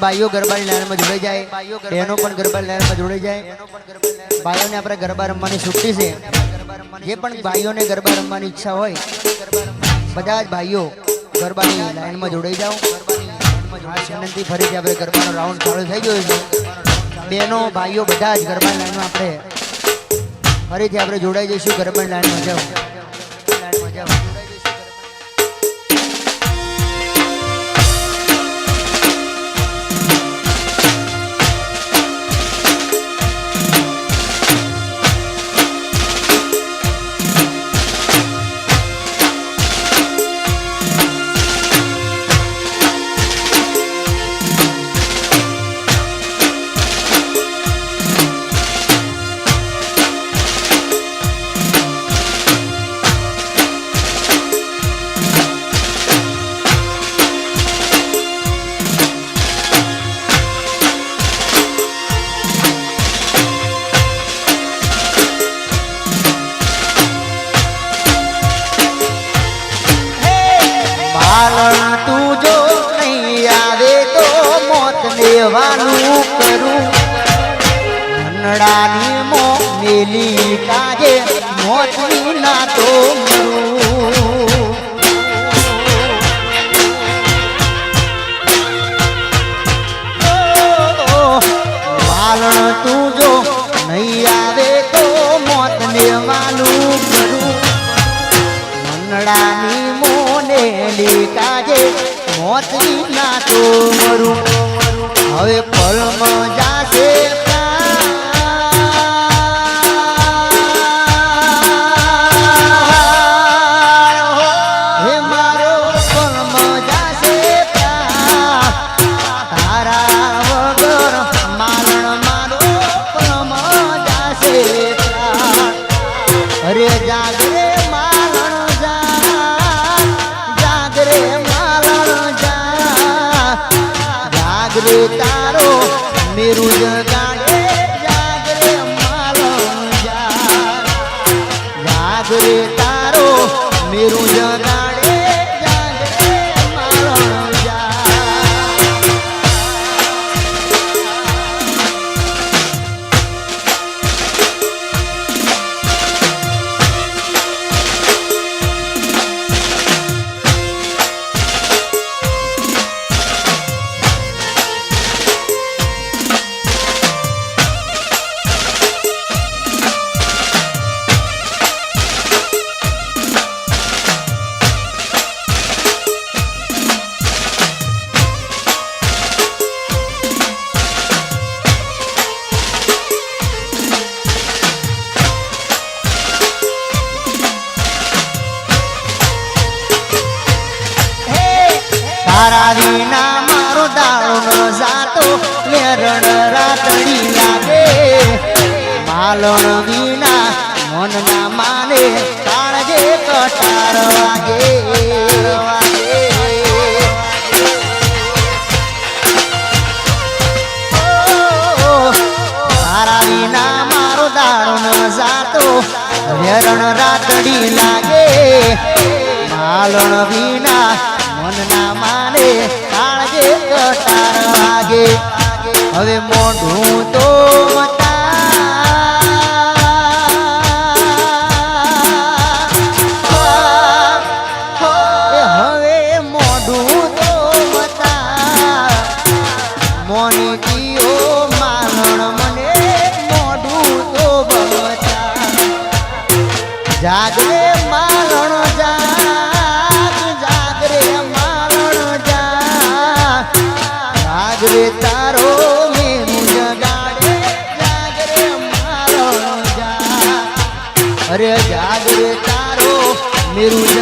ભાઈઓ ગરબાની લાઈનમાં જોડાઈ જાય. બહેનો પણ ગરબાની લાઈનમાં જોડાઈ જાય. ભાઈઓને આપણે ગરબા રમવાની છૂટી છે. જે પણ ભાઈઓને ગરબા રમવાની ઈચ્છા હોય, બધા જ ભાઈઓ ગરબાની લાઈનમાં જોડાઈ જાઓ. વિનંતી ફરીથી આપણે ગરબાનો રાઉન્ડ ચાલુ થઈ ગયો છે. બહેનો, ભાઈઓ બધા જ ગરબાની લાઈનમાં આપણે ફરીથી આપણે જોડાઈ જઈશું ગરબાની લાઈનમાં જાઓ. મેલી તારે મોટું ના તો મારણ તું જો નહીં તો મોત કરું મનડાની મોને લીકાજે મોતની ના તો મરું. હવે પરમ જાશે તારા વિના મારો દાડો ન જાતો મેરણ રાતડી લાગે. માલણ વિના મન ના માને કાળજે કટાર વાગે. વેરણ રાતડી લાગે. માલણ વિના મન ના માને કાળજે કટાર વાગે. હવે મોઢું તો મતા મેરું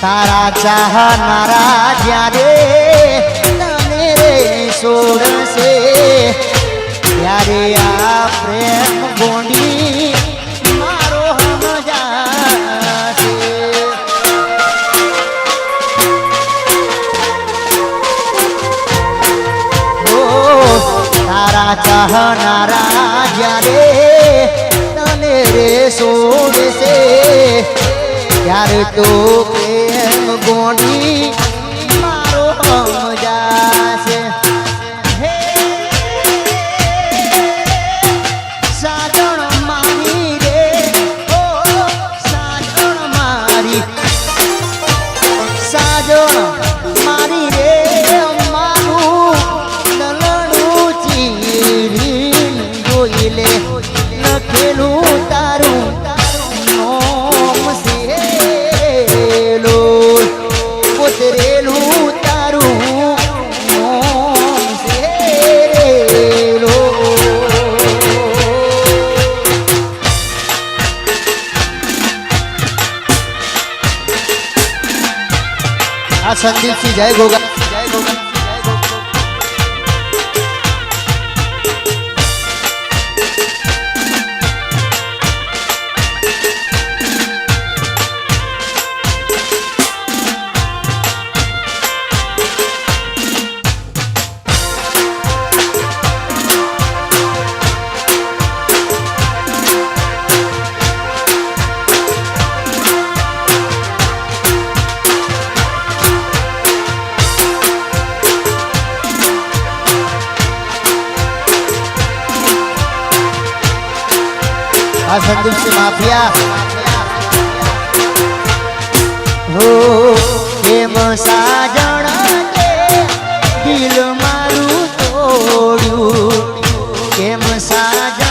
તારા ચાહનારા જ્યારે તને રે છોડશે ત્યારે આ પ્રેમ ગોંડી મારો સમજાશે તારા ચાહનારા યાર તું કે સનદીપસિંહ જય ગોગા આ સંદીપ માફિયા. હો કેમ સાજણ દિલ મારું તોડ્યું. કેમ સાજણ